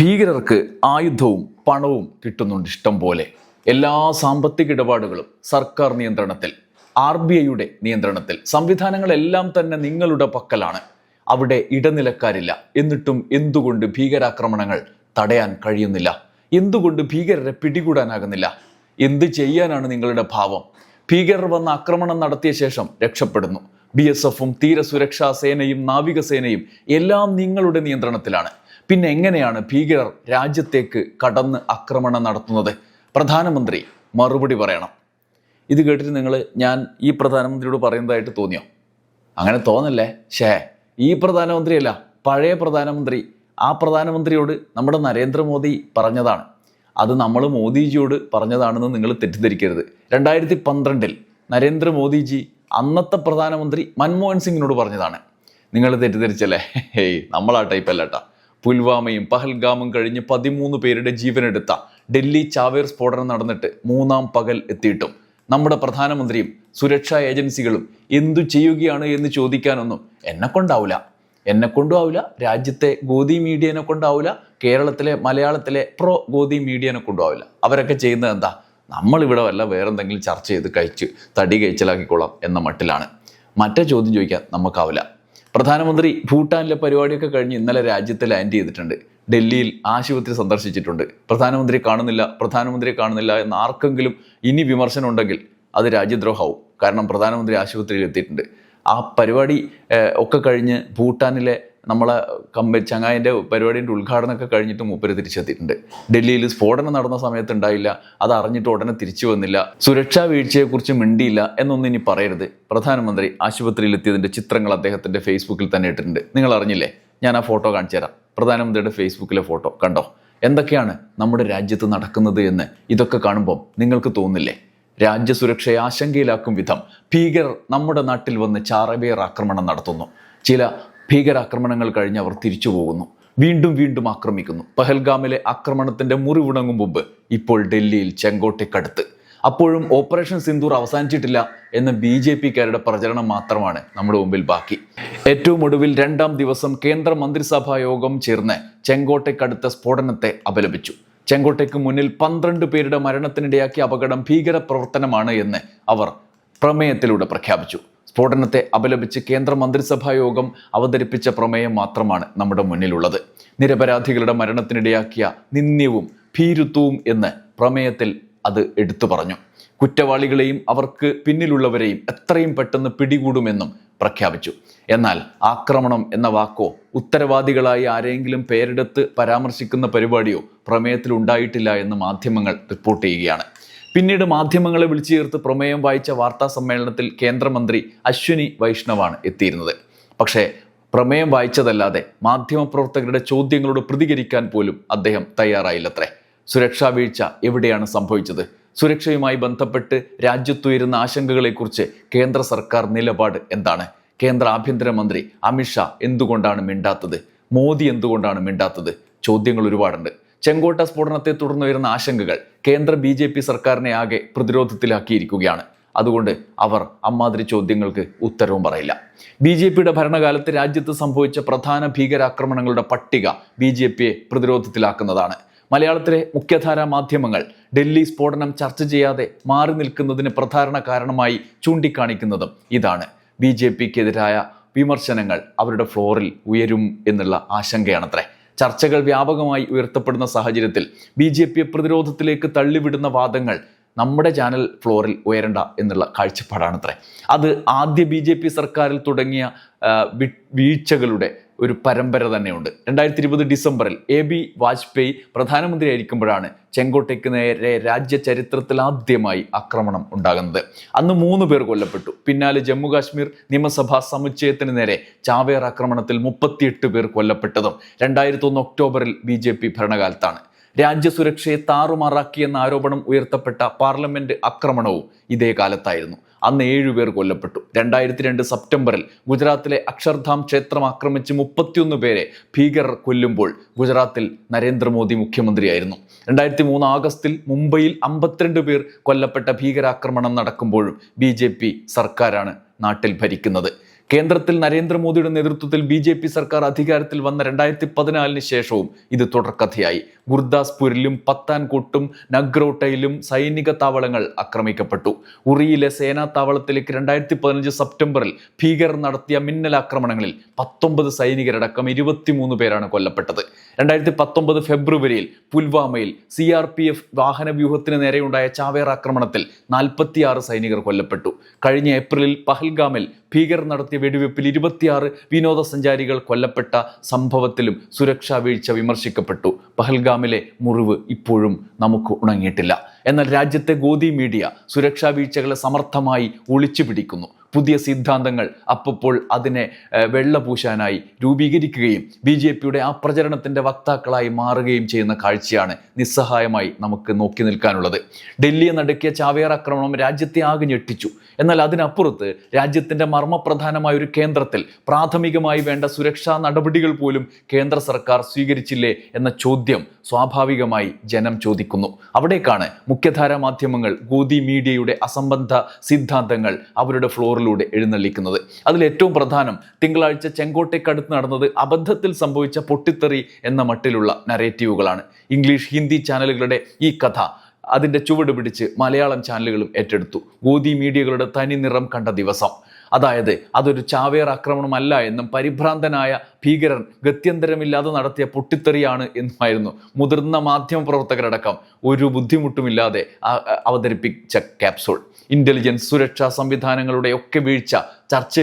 ഭീകരർക്ക് ആയുധവും പണവും കിട്ടുന്നുണ്ട് ഇഷ്ടം പോലെ. എല്ലാ സാമ്പത്തിക ഇടപാടുകളും സർക്കാർ നിയന്ത്രണത്തിൽ ആർ ബി ഐയുടെ നിയന്ത്രണത്തിൽ. സംവിധാനങ്ങളെല്ലാം തന്നെ നിങ്ങളുടെ പക്കലാണ്. അവിടെ ഇടനിലക്കാരില്ല. എന്നിട്ടും എന്തുകൊണ്ട് ഭീകരാക്രമണങ്ങൾ തടയാൻ കഴിയുന്നില്ല? എന്തുകൊണ്ട് ഭീകരരെ പിടികൂടാനാകുന്നില്ല? എന്ത് ചെയ്യാനാണ് നിങ്ങളുടെ ഭാവം? ഭീകരർ വന്ന് ആക്രമണം നടത്തിയ ശേഷം രക്ഷപ്പെടുന്നു. ബി എസ് എഫും തീരസുരക്ഷാ സേനയും നാവികസേനയും എല്ലാം നിങ്ങളുടെ നിയന്ത്രണത്തിലാണ്. പിന്നെ എങ്ങനെയാണ് ഭീകരർ രാജ്യത്തേക്ക് കടന്ന് ആക്രമണം നടത്തുന്നത്? പ്രധാനമന്ത്രി മറുപടി പറയണം. ഇത് കേട്ടിട്ട് നിങ്ങൾ ഞാൻ ഈ പ്രധാനമന്ത്രിയോട് പറയുന്നതായിട്ട് തോന്നിയോ? അങ്ങനെ തോന്നല്ലേ? ഷേ ഈ പ്രധാനമന്ത്രിയല്ല പഴയ പ്രധാനമന്ത്രി. ആ പ്രധാനമന്ത്രിയോട് നമ്മുടെ നരേന്ദ്രമോദി പറഞ്ഞതാണ്. അത് നമ്മൾ മോദിജിയോട് പറഞ്ഞതാണെന്ന് നിങ്ങൾ തെറ്റിദ്ധരിക്കരുത്. രണ്ടായിരത്തി പന്ത്രണ്ടിൽ നരേന്ദ്രമോദിജി അന്നത്തെ പ്രധാനമന്ത്രി മൻമോഹൻ സിംഗിനോട് പറഞ്ഞതാണ്. നിങ്ങൾ തെറ്റിദ്ധരിച്ചല്ലേ? ഹേയ് നമ്മളാ ടൈപ്പല്ല കേട്ടോ പുൽവാമയും പഹൽഗാമും കഴിഞ്ഞ് പതിമൂന്ന് പേരുടെ ജീവനെടുത്ത ഡൽഹി ചാവേർ സ്ഫോടനം നടന്നിട്ട് മൂന്നാം പകൽ എത്തിയിട്ടും. നമ്മുടെ പ്രധാനമന്ത്രിയും സുരക്ഷാ ഏജൻസികളും എന്തു ചെയ്യുകയാണ് എന്ന് ചോദിക്കാനൊന്നും എന്നെ കൊണ്ടാവില്ല എന്നെ കൊണ്ടും ആവില്ല രാജ്യത്തെ ഗോതി മീഡിയനെ കൊണ്ടാവില്ല കേരളത്തിലെ മലയാളത്തിലെ പ്രോ ഗോതി മീഡിയനെ കൊണ്ടും ആവില്ല അവരൊക്കെ ചെയ്യുന്നത് എന്താ? നമ്മളിവിടെ വല്ല വേറെന്തെങ്കിലും ചർച്ച ചെയ്ത് കഴിച്ച് തടി കഴിച്ചലാക്കിക്കൊള്ളാം എന്ന മട്ടിലാണ്. മറ്റേ ചോദ്യം ചോദിക്കാൻ നമുക്കാവില്ല. പ്രധാനമന്ത്രി ഭൂട്ടാനിലെ പരിപാടിയൊക്കെ കഴിഞ്ഞ് ഇന്നലെ രാജ്യത്ത് ലാൻഡ് ചെയ്തിട്ടുണ്ട്. ഡൽഹിയിൽ ആശുപത്രി സന്ദർശിച്ചിട്ടുണ്ട്. പ്രധാനമന്ത്രി കാണുന്നില്ല പ്രധാനമന്ത്രി കാണുന്നില്ല എന്ന് ആർക്കെങ്കിലും ഇനി വിമർശനം ഉണ്ടെങ്കിൽ അത് രാജ്യദ്രോഹവും കാരണം പ്രധാനമന്ത്രി ആശുപത്രിയിൽ എത്തിയിട്ടുണ്ട്. ആ പരിപാടി ഒക്കെ കഴിഞ്ഞ് ഭൂട്ടാനിലെ നമ്മളെ കമ്പ ചങ്ങായിന്റെ പരിപാടിന്റെ ഉദ്ഘാടനമൊക്കെ കഴിഞ്ഞിട്ട് മൂപ്പര് തിരിച്ചെത്തിയിട്ടുണ്ട്. ഡൽഹിയിൽ സ്ഫോടനം നടന്ന സമയത്ത് ഉണ്ടായില്ല. അത് അറിഞ്ഞിട്ട് ഉടനെ തിരിച്ചു വന്നില്ല. സുരക്ഷാ വീഴ്ചയെക്കുറിച്ച് മിണ്ടിയില്ല എന്നൊന്നും ഇനി പറയരുത്. പ്രധാനമന്ത്രി ആശുപത്രിയിൽ എത്തിയതിന്റെ ചിത്രങ്ങൾ അദ്ദേഹത്തിന്റെ ഫേസ്ബുക്കിൽ തന്നെ ഇട്ടിട്ടുണ്ട്. നിങ്ങൾ അറിഞ്ഞില്ലേ? ഞാൻ ആ ഫോട്ടോ കാണിച്ചു തരാം. പ്രധാനമന്ത്രിയുടെ ഫേസ്ബുക്കിലെ ഫോട്ടോ. കണ്ടോ? എന്തൊക്കെയാണ് നമ്മുടെ രാജ്യത്ത് നടക്കുന്നത് എന്ന് ഇതൊക്കെ കാണുമ്പോൾ നിങ്ങൾക്ക് തോന്നില്ലേ? രാജ്യസുരക്ഷയെ ആശങ്കയിലാക്കും വിധം ഭീകരർ നമ്മുടെ നാട്ടിൽ വന്ന് ചാറബിയർ ആക്രമണം നടത്തുന്നു. ചില ഭീകരാക്രമണങ്ങൾ കഴിഞ്ഞ് അവർ തിരിച്ചു പോകുന്നു. വീണ്ടും വീണ്ടും ആക്രമിക്കുന്നു. പഹൽഗാമിലെ ആക്രമണത്തിന്റെ മുറിവുണങ്ങും മുമ്പ് ഇപ്പോൾ ഡൽഹിയിൽ ചെങ്കോട്ടയ്ക്കടുത്ത്. അപ്പോഴും ഓപ്പറേഷൻ സിന്ദൂർ അവസാനിച്ചിട്ടില്ല എന്ന ബി ജെ പിക്കാരുടെ പ്രചരണം മാത്രമാണ് നമ്മുടെ മുമ്പിൽ ബാക്കി. ഏറ്റവും ഒടുവിൽ രണ്ടാം ദിവസം കേന്ദ്ര മന്ത്രിസഭാ യോഗം ചേർന്ന് ചെങ്കോട്ടയ്ക്കടുത്ത സ്ഫോടനത്തെ അപലപിച്ചു. ചെങ്കോട്ടയ്ക്ക് മുന്നിൽ പന്ത്രണ്ട് പേരുടെ മരണത്തിനിടയാക്കിയ അപകടം ഭീകര പ്രവർത്തനമാണ് എന്ന് അവർ പ്രമേയത്തിലൂടെ പ്രഖ്യാപിച്ചു. സ്ഫോടനത്തെ അപലപിച്ച് കേന്ദ്ര മന്ത്രിസഭാ യോഗം അവതരിപ്പിച്ച പ്രമേയം മാത്രമാണ് നമ്മുടെ മുന്നിലുള്ളത്. നിരപരാധികളുടെ മരണത്തിനിടയാക്കിയ നിന്ദ്യവും ഭീരുത്വവും എന്ന് പ്രമേയത്തിൽ അത് എടുത്തു പറഞ്ഞു. കുറ്റവാളികളെയും അവർക്ക് പിന്നിലുള്ളവരെയും എത്രയും പെട്ടെന്ന് പിടികൂടുമെന്നും പ്രഖ്യാപിച്ചു. എന്നാൽ ആക്രമണം എന്ന വാക്കോ ഉത്തരവാദികളായി ആരെങ്കിലും പേരെടുത്ത് പരാമർശിക്കുന്ന പരിപാടിയോ പ്രമേയത്തിൽ ഉണ്ടായിട്ടില്ല എന്ന് മാധ്യമങ്ങൾ റിപ്പോർട്ട് ചെയ്യുകയാണ്. പിന്നീട് മാധ്യമങ്ങളെ വിളിച്ചു ചേർത്ത് പ്രമേയം വായിച്ച വാർത്താ സമ്മേളനത്തിൽ കേന്ദ്രമന്ത്രി അശ്വിനി വൈഷ്ണവാണ് എത്തിയിരുന്നത്. പക്ഷേ പ്രമേയം വായിച്ചതല്ലാതെ മാധ്യമപ്രവർത്തകരുടെ ചോദ്യങ്ങളോട് പ്രതികരിക്കാൻ പോലും അദ്ദേഹം തയ്യാറായില്ലത്രേ. സുരക്ഷാ വീഴ്ച എവിടെയാണ് സംഭവിച്ചത്? സുരക്ഷയുമായി ബന്ധപ്പെട്ട് രാജ്യത്തുയരുന്ന ആശങ്കകളെക്കുറിച്ച് കേന്ദ്ര സർക്കാർ നിലപാട് എന്താണ്? കേന്ദ്ര ആഭ്യന്തരമന്ത്രി അമിത്ഷാ എന്തുകൊണ്ടാണ് മിണ്ടാത്തത്? മോദി എന്തുകൊണ്ടാണ് മിണ്ടാത്തത്? ചോദ്യങ്ങൾ ഒരുപാടുണ്ട്. ചെങ്കോട്ട സ്ഫോടനത്തെ തുടർന്ന് വരുന്ന ആശങ്കകൾ കേന്ദ്ര ബി ജെ പി സർക്കാരിനെ ആകെ പ്രതിരോധത്തിലാക്കിയിരിക്കുകയാണ്. അതുകൊണ്ട് അവർ അമ്മാതിരി ചോദ്യങ്ങൾക്ക് ഉത്തരവും പറയില്ല. ബി ജെ പിയുടെ ഭരണകാലത്ത് രാജ്യത്ത് സംഭവിച്ച പ്രധാന ഭീകരാക്രമണങ്ങളുടെ പട്ടിക ബി ജെ പിയെ പ്രതിരോധത്തിലാക്കുന്നതാണ്. മലയാളത്തിലെ മുഖ്യധാരാ മാധ്യമങ്ങൾ ഡൽഹി സ്ഫോടനം ചർച്ച ചെയ്യാതെ മാറി നിൽക്കുന്നതിന് പ്രധാന കാരണമായി ചൂണ്ടിക്കാണിക്കുന്നതും ഇതാണ്. ബി ജെ പിക്കെതിരായ വിമർശനങ്ങൾ അവരുടെ ഫ്ലോറിൽ ഉയരും എന്നുള്ള ആശങ്കയാണത്രേ. ചർച്ചകൾ വ്യാപകമായി ഉയർത്തപ്പെടുന്ന സാഹചര്യത്തിൽ ബി ജെ പിയെ പ്രതിരോധത്തിലേക്ക് തള്ളിവിടുന്ന വാദങ്ങൾ നമ്മുടെ ചാനൽ ഫ്ലോറിൽ ഉയരണ്ട എന്നുള്ള കാഴ്ചപ്പാടാണത്രേ. അത് ആദ്യ ബി പി സർക്കാരിൽ തുടങ്ങിയ വീഴ്ചകളുടെ ഒരു പരമ്പര തന്നെയുണ്ട്. രണ്ടായിരത്തി ഇരുപത് ഡിസംബറിൽ എ ബി വാജ്പേയി പ്രധാനമന്ത്രിയായിരിക്കുമ്പോഴാണ് ചെങ്കോട്ടയ്ക്ക് നേരെ രാജ്യ ചരിത്രത്തിൽ ആദ്യമായി ആക്രമണം ഉണ്ടാകുന്നത്. അന്ന് മൂന്ന് പേർ കൊല്ലപ്പെട്ടു. പിന്നാലെ ജമ്മു കാശ്മീർ നിയമസഭാ സമുച്ചയത്തിന് നേരെ ചാവേർ ആക്രമണത്തിൽ മുപ്പത്തിയെട്ട് പേർ കൊല്ലപ്പെട്ടതും രണ്ടായിരത്തി ഒന്ന് ഒക്ടോബറിൽ ബി ജെ പി ഭരണകാലത്താണ്. രാജ്യസുരക്ഷയെ താറുമാറാക്കിയെന്ന ആരോപണം ഉയർത്തപ്പെട്ട പാർലമെന്റ് ആക്രമണവും ഇതേ കാലത്തായിരുന്നു. അന്ന് ഏഴുപേർ കൊല്ലപ്പെട്ടു. രണ്ടായിരത്തി രണ്ട് സെപ്റ്റംബറിൽ ഗുജറാത്തിലെ അക്ഷർധാം ക്ഷേത്രം ആക്രമിച്ച് മുപ്പത്തിയൊന്ന് പേരെ ഭീകരർ കൊല്ലുമ്പോൾ ഗുജറാത്തിൽ നരേന്ദ്രമോദി മുഖ്യമന്ത്രിയായിരുന്നു. രണ്ടായിരത്തി മൂന്ന് ആഗസ്റ്റിൽ മുംബൈയിൽ അമ്പത്തിരണ്ട് പേർ കൊല്ലപ്പെട്ട ഭീകരാക്രമണം നടക്കുമ്പോഴും ബി ജെ പി സർക്കാരാണ് നാട്ടിൽ ഭരിക്കുന്നത്. കേന്ദ്രത്തിൽ നരേന്ദ്രമോദിയുടെ നേതൃത്വത്തിൽ ബി ജെ പി സർക്കാർ അധികാരത്തിൽ വന്ന രണ്ടായിരത്തി പതിനാലിന് ശേഷവും ഇത് തുടർക്കഥയായി. ഗുർദാസ്പൂരിലും പത്താൻകോട്ടും നഗ്രോട്ടയിലും സൈനിക താവളങ്ങൾ ആക്രമിക്കപ്പെട്ടു. ഉറിയിലെ സേനാ താവളത്തിലേക്ക് രണ്ടായിരത്തി പതിനഞ്ച് സെപ്റ്റംബറിൽ ഭീകരർ നടത്തിയ മിന്നലാക്രമണങ്ങളിൽ പത്തൊമ്പത് സൈനികരടക്കം ഇരുപത്തിമൂന്ന് പേരാണ് കൊല്ലപ്പെട്ടത്. രണ്ടായിരത്തി പത്തൊമ്പത് ഫെബ്രുവരിയിൽ പുൽവാമയിൽ സി ആർ പി എഫ് വാഹന വ്യൂഹത്തിന് നേരെയുണ്ടായ ചാവേർ ആക്രമണത്തിൽ നാൽപ്പത്തിയാറ് സൈനികർ കൊല്ലപ്പെട്ടു. കഴിഞ്ഞ ഏപ്രിലിൽ പഹൽഗാമിൽ ഭീകരർ നടത്തിയ വെടിവെപ്പിൽ ഇരുപത്തിയാറ് വിനോദസഞ്ചാരികൾ കൊല്ലപ്പെട്ട സംഭവത്തിലും സുരക്ഷാ വീഴ്ച വിമർശിക്കപ്പെട്ടു. പഹൽഗാമിലെ മുറിവ് ഇപ്പോഴും നമുക്ക് ഉണങ്ങിയിട്ടില്ല. എന്നാൽ രാജ്യത്തെ ഗോദി മീഡിയ സുരക്ഷാ വീഴ്ചകളെ സമർത്ഥമായി ഒളിച്ചു പിടിക്കുന്നു പുതിയ സിദ്ധാന്തങ്ങൾ അപ്പോൾ അതിനെ വെള്ളപൂശാനായി രൂപീകരിക്കുകയും ബി ജെ പിയുടെ ആ പ്രചരണത്തിന്റെ വക്താക്കളായി മാറുകയും ചെയ്യുന്ന കാഴ്ചയാണ് നിസ്സഹായമായി നമുക്ക് നോക്കി നിൽക്കാനുള്ളത്. ഡൽഹിയെ നടുക്കിയ ചാവേർ ആക്രമണം രാജ്യത്തെ ആകെ ഞെട്ടിച്ചു. എന്നാൽ അതിനപ്പുറത്ത് രാജ്യത്തിന്റെ മർമ്മപ്രധാനമായ ഒരു കേന്ദ്രത്തിൽ പ്രാഥമികമായി വേണ്ട സുരക്ഷാ നടപടികൾ പോലും കേന്ദ്ര സർക്കാർ സ്വീകരിച്ചില്ലേ എന്ന ചോദ്യം സ്വാഭാവികമായി ജനം ചോദിക്കുന്നു. അവിടേക്കാണ് മുഖ്യധാരാ മാധ്യമങ്ങൾ ഗോദി മീഡിയയുടെ അസംബന്ധ സിദ്ധാന്തങ്ങൾ അവരുടെ ഫ്ലോറിലൂടെ എഴുന്നള്ളിക്കുന്നത്. അതിൽ ഏറ്റവും പ്രധാനം തിങ്കളാഴ്ച ചെങ്കോട്ടയ്ക്കടുത്ത് നടന്നത് അബദ്ധത്തിൽ സംഭവിച്ച പൊട്ടിത്തെറി എന്ന മട്ടിലുള്ള നരേറ്റീവുകളാണ് ഇംഗ്ലീഷ് ഹിന്ദി ചാനലുകളുടെ ഈ കഥ അതിന്റെ ചുവട് പിടിച്ച് മലയാളം ചാനലുകളും ഏറ്റെടുത്തു. ഗോദി മീഡിയകളുടെ തനി നിറം കണ്ട ദിവസം. അതായത് അതൊരു ചാവേർ ആക്രമണമല്ല എന്നും പരിഭ്രാന്തനായ ഭീകരൻ ഗത്യന്തരമില്ലാതെ നടത്തിയ പൊട്ടിത്തെറിയാണ് എന്നുമായിരുന്നു മുതിർന്ന മാധ്യമപ്രവർത്തകരടക്കം ഒരു ബുദ്ധിമുട്ടുമില്ലാതെ അവതരിപ്പിച്ച ക്യാപ്സൂൾ ഇന്റലിജൻസ് സുരക്ഷാ സംവിധാനങ്ങളുടെ ഒക്കെ വീഴ്ച ചർച്ച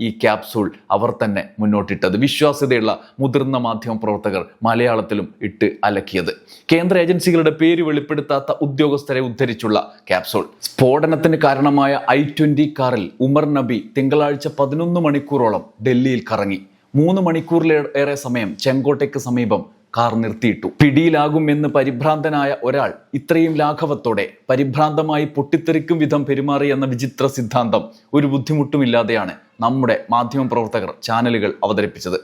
ഈ ക്യാപ്സൂൾ അവർ തന്നെ മുന്നോട്ടിട്ടത്. വിശ്വാസ്യതയുള്ള മുതിർന്ന മാധ്യമ പ്രവർത്തകർ മലയാളത്തിലും ഇട്ട് അലക്കിയത്. കേന്ദ്ര ഏജൻസികളുടെ പേര് വെളിപ്പെടുത്താത്ത ഉദ്യോഗസ്ഥരെ ഉദ്ധരിച്ചുള്ള ക്യാപ്സൂൾ. സ്ഫോടനത്തിന് കാരണമായ ഐ ട്വന്റി കാറിൽ ഉമർ നബി തിങ്കളാഴ്ച പതിനൊന്ന് മണിക്കൂറോളം ഡൽഹിയിൽ കറങ്ങി. മൂന്ന് മണിക്കൂറിലേറെ സമയം ചെങ്കോട്ടയ്ക്ക് സമീപം കാർ നിർത്തിയിട്ടു. പിടിയിലാകും എന്ന് പരിഭ്രാന്തനായ ഒരാൾ ഇത്രയും ലാഘവത്തോടെ പരിഭ്രാന്തമായി പൊട്ടിത്തെറിക്കും വിധം പെരുമാറി എന്ന വിചിത്ര സിദ്ധാന്തം ഒരു ബുദ്ധിമുട്ടുമില്ലാതെയാണ് നമ്മുടെ മാധ്യമപ്രവർത്തകർ ചാനലുകൾ അവതരിപ്പിച്ചത്.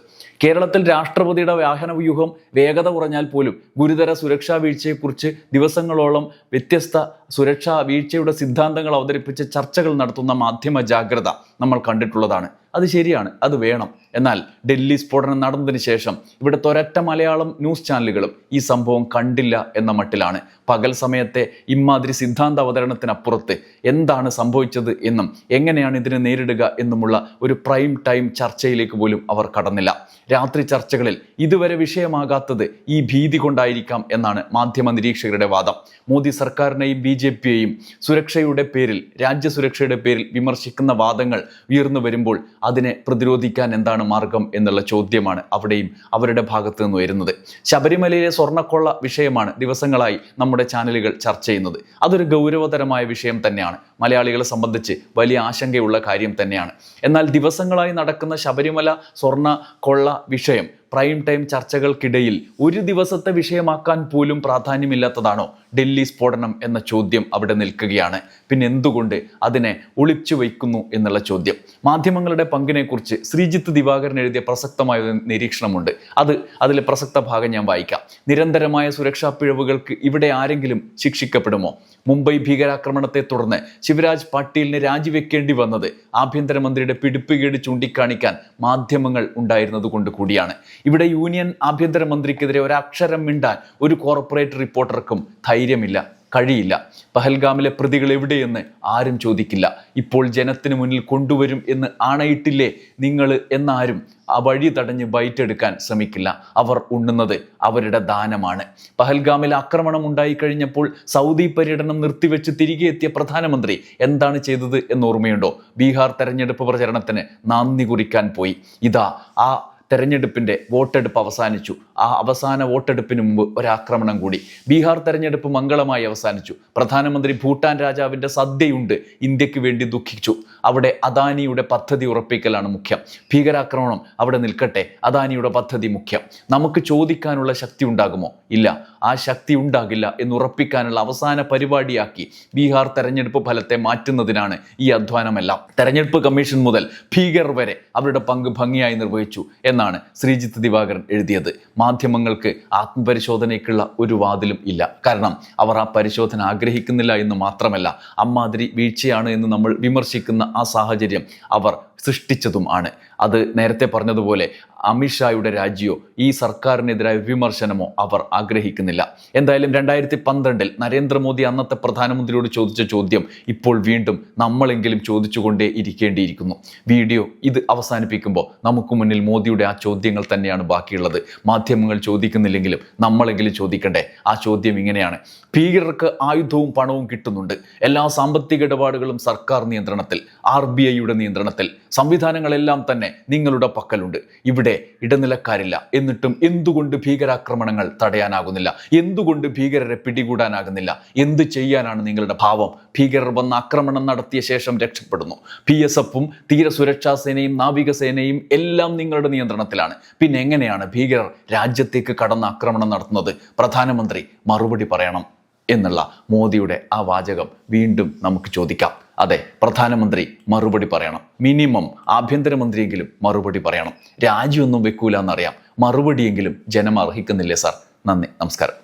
കേരളത്തിൽ രാഷ്ട്രപതിയുടെ വാഹന വ്യൂഹം വേഗത കുറഞ്ഞാൽ പോലും ഗുരുതര സുരക്ഷാ വീഴ്ചയെക്കുറിച്ച് ദിവസങ്ങളോളം വ്യത്യസ്ത സുരക്ഷാ വീഴ്ചയുടെ സിദ്ധാന്തങ്ങൾ അവതരിപ്പിച്ച് ചർച്ചകൾ നടത്തുന്ന മാധ്യമ ജാഗ്രത നമ്മൾ കണ്ടിട്ടുള്ളതാണ്. അത് ശരിയാണ് അത് വേണം. എന്നാൽ ഡൽഹി സ്ഫോടനം നടന്നതിന് ശേഷം ഇവിടുത്തെ ഒരൊറ്റ മലയാളം ന്യൂസ് ചാനലുകളും ഈ സംഭവം കണ്ടില്ല എന്ന മട്ടിലാണ്. പകൽ സമയത്തെ ഇമാതിരി സിദ്ധാന്ത അവതരണത്തിനപ്പുറത്ത് എന്താണ് സംഭവിച്ചത് എന്നും എങ്ങനെയാണ് ഇതിനെ നേരിടുക എന്നുമുള്ള ഒരു പ്രൈം ടൈം ചർച്ചയിലേക്ക് പോലും അവർ കടന്നില്ല. രാത്രി ചർച്ചകളിൽ ഇതുവരെ വിഷയമാകാത്തത് ഈ ഭീതി കൊണ്ടായിരിക്കാം എന്നാണ് മാധ്യമ നിരീക്ഷകരുടെ വാദം. മോദി സർക്കാരിനെയും ബി ജെ പിയെയും സുരക്ഷയുടെ പേരിൽ രാജ്യസുരക്ഷയുടെ പേരിൽ വിമർശിക്കുന്ന വാദങ്ങൾ ഉയർന്നു വരുമ്പോൾ അതിനെ പ്രതിരോധിക്കാൻ എന്താണ് മാർഗം എന്നുള്ള ചോദ്യമാണ് അവിടെയും അവരുടെ ഭാഗത്ത് നിന്ന് വരുന്നത് ശബരിമലയിലെ സ്വർണക്കൊള്ള വിഷയമാണ് ദിവസങ്ങളായി നമ്മുടെ ചാനലുകൾ ചർച്ച ചെയ്യുന്നത്. അതൊരു ഗൗരവതരമായ വിഷയം തന്നെയാണ്. മലയാളികളെ സംബന്ധിച്ച് വലിയ ആശങ്കയുള്ള കാര്യം തന്നെയാണ്. എന്നാൽ ദിവസങ്ങളായി നടക്കുന്ന ശബരിമല സ്വർണ കൊള്ള വിഷയം പ്രൈം ടൈം ചർച്ചകൾക്കിടയിൽ ഒരു ദിവസത്തെ വിഷയമാക്കാൻ പോലും പ്രാധാന്യമില്ലാത്തതാണോ ഡൽഹി സ്ഫോടനം എന്ന ചോദ്യം അവിടെ നിൽക്കുകയാണ്. പിന്നെ എന്തുകൊണ്ട് അതിനെ ഒളിച്ചു വയ്ക്കുന്നു എന്നുള്ള ചോദ്യം. മാധ്യമങ്ങളുടെ പങ്കിനെക്കുറിച്ച് ശ്രീജിത്ത് ദിവാകരൻ എഴുതിയ പ്രസക്തമായ ഒരു നിരീക്ഷണമുണ്ട്. അത് അതിലെ പ്രസക്ത ഭാഗം ഞാൻ വായിക്കാം. നിരന്തരമായ സുരക്ഷാ പിഴവുകൾക്ക് ഇവിടെ ആരെങ്കിലും ശിക്ഷിക്കപ്പെടുമോ? മുംബൈ ഭീകരാക്രമണത്തെ തുടർന്ന് ശിവരാജ് പാട്ടീലിന് രാജിവെക്കേണ്ടി വന്നത് ആഭ്യന്തരമന്ത്രിയുടെ പിടിപ്പുകേട് ചൂണ്ടിക്കാണിക്കാൻ മാധ്യമങ്ങൾ ഉണ്ടായിരുന്നത് കൊണ്ട് കൂടിയാണ്. ഇവിടെ യൂണിയൻ ആഭ്യന്തരമന്ത്രിക്കെതിരെ ഒരക്ഷരം മിണ്ടാൻ ഒരു കോർപ്പറേറ്റ് റിപ്പോർട്ടർക്കും ധൈര്യമില്ല കഴിയില്ല. പഹൽഗാമിലെ പ്രതികൾ എവിടെയെന്ന് ആരും ചോദിക്കില്ല. ഇപ്പോൾ ജനത്തിന് മുന്നിൽ കൊണ്ടുവരും എന്ന് ആണയിട്ടില്ലേ നിങ്ങൾ എന്നാരും ആ വഴി തടഞ്ഞ് ബൈറ്റ് എടുക്കാൻ ശ്രമിക്കില്ല. അവർ ഉണ്ണുന്നത് അവരുടെ ദാനമാണ്. പഹൽഗാമിൽ ആക്രമണം ഉണ്ടായി കഴിഞ്ഞപ്പോൾ സൗദി പര്യടനം നിർത്തിവെച്ച് തിരികെ എത്തിയ പ്രധാനമന്ത്രി എന്താണ് ചെയ്തത് എന്ന് ഓർമ്മയുണ്ടോ? ബീഹാർ തെരഞ്ഞെടുപ്പ് പ്രചരണത്തിന് നന്ദി കുറിക്കാൻ പോയി. ഇതാ ആ തെരഞ്ഞെടുപ്പിന്റെ വോട്ടെടുപ്പ് അവസാനിച്ചു. ആ അവസാന വോട്ടെടുപ്പിന് മുമ്പ് ഒരാക്രമണം കൂടി. ബീഹാർ തെരഞ്ഞെടുപ്പ് മംഗളമായി അവസാനിച്ചു. പ്രധാനമന്ത്രി ഭൂട്ടാൻ രാജാവിന്റെ സദ്യയുണ്ട്. ഇന്ത്യയ്ക്ക് വേണ്ടി ദുഃഖിച്ചു. അവിടെ അദാനിയുടെ പദ്ധതി ഉറപ്പിക്കലാണ് മുഖ്യം. ഭീകരാക്രമണം അവിടെ നിൽക്കട്ടെ. അദാനിയുടെ പദ്ധതി മുഖ്യം. നമുക്ക് ചോദിക്കാനുള്ള ശക്തി ഉണ്ടാകുമോ? ഇല്ല. ആ ശക്തി ഉണ്ടാകില്ല എന്ന് ഉറപ്പിക്കാനുള്ള അവസാന പരിപാടിയാക്കി ബീഹാർ തെരഞ്ഞെടുപ്പ് ഫലത്തെ മാറ്റുന്നതിനാണ് ഈ അധ്വാനമെല്ലാം. തെരഞ്ഞെടുപ്പ് കമ്മീഷൻ മുതൽ ഭീകർ വരെ അവരുടെ പങ്ക് ഭംഗിയായി നിർവഹിച്ചു എന്നാണ് എന്നാണ് ശ്രീജിത്ത് ദിവാകരൻ എഴുതിയത്. മാധ്യമങ്ങൾക്ക് ആത്മപരിശോധനയ്ക്കുള്ള ഒരു വാതിലും ഇല്ല. കാരണം അവർ ആ പരിശോധന ആഗ്രഹിക്കുന്നില്ല എന്ന് മാത്രമല്ല അമ്മാതിരി വീഴ്ചയാണ് എന്ന് നമ്മൾ വിമർശിക്കുന്ന ആ സാഹചര്യം അവർ സൃഷ്ടിച്ചതും ആണ്. അത് നേരത്തെ പറഞ്ഞതുപോലെ അമിത്ഷായുടെ രാജിയോ ഈ സർക്കാരിനെതിരായ വിമർശനമോ അവർ ആഗ്രഹിക്കുന്നില്ല. എന്തായാലും രണ്ടായിരത്തി പന്ത്രണ്ടിൽ നരേന്ദ്രമോദി അന്നത്തെ പ്രധാനമന്ത്രിയോട് ചോദിച്ച ചോദ്യം ഇപ്പോൾ വീണ്ടും നമ്മളെങ്കിലും ചോദിച്ചുകൊണ്ടേ ഇരിക്കേണ്ടിയിരിക്കുന്നു. വീഡിയോ ഇത് അവസാനിപ്പിക്കുമ്പോൾ നമുക്ക് മുന്നിൽ മോദിയുടെ ആ ചോദ്യങ്ങൾ തന്നെയാണ് ബാക്കിയുള്ളത്. മാധ്യമങ്ങൾ ചോദിക്കുന്നില്ലെങ്കിലും നമ്മളെങ്കിലും ചോദിക്കണ്ടേ? ആ ചോദ്യം ഇങ്ങനെയാണ്. ഭീകരർക്ക് ആയുധവും പണവും കിട്ടുന്നുണ്ട്. എല്ലാ സാമ്പത്തിക ഇടപാടുകളും സർക്കാർ നിയന്ത്രണത്തിൽ ആർ ബി ഐയുടെ നിയന്ത്രണത്തിൽ. സംവിധാനങ്ങളെല്ലാം തന്നെ നിങ്ങളുടെ പക്കലുണ്ട്. ഇവിടെ ഇടനിലക്കാരില്ല. എന്നിട്ടും എന്തുകൊണ്ട് ഭീകരാക്രമണങ്ങൾ തടയാനാകുന്നില്ല? എന്തുകൊണ്ട് ഭീകരരെ പിടികൂടാനാകുന്നില്ല? എന്ത് ചെയ്യാനാണ് നിങ്ങളുടെ ഭാവം? ഭീകരർ വന്ന് ആക്രമണം നടത്തിയ ശേഷം രക്ഷപ്പെടുന്നു. പി എസ് എഫും തീരസുരക്ഷാ സേനയും നാവികസേനയും എല്ലാം നിങ്ങളുടെ നിയന്ത്രണത്തിലാണ്. പിന്നെ എങ്ങനെയാണ് ഭീകരർ രാജ്യത്തേക്ക് കടന്ന് ആക്രമണം നടത്തുന്നത്? പ്രധാനമന്ത്രി മറുപടി പറയണം എന്നുള്ള മോദിയുടെ ആ വാചകം വീണ്ടും നമുക്ക് ചോദിക്കാം. അതെ പ്രധാനമന്ത്രി മറുപടി പറയണം. മിനിമം ആഭ്യന്തരമന്ത്രിയെങ്കിലും മറുപടി പറയണം. രാജ്യമൊന്നും വെക്കൂല എന്നറിയാം. മറുപടിയെങ്കിലും ജനം അർഹിക്കുന്നില്ലേ സാർ? നന്ദി നമസ്കാരം.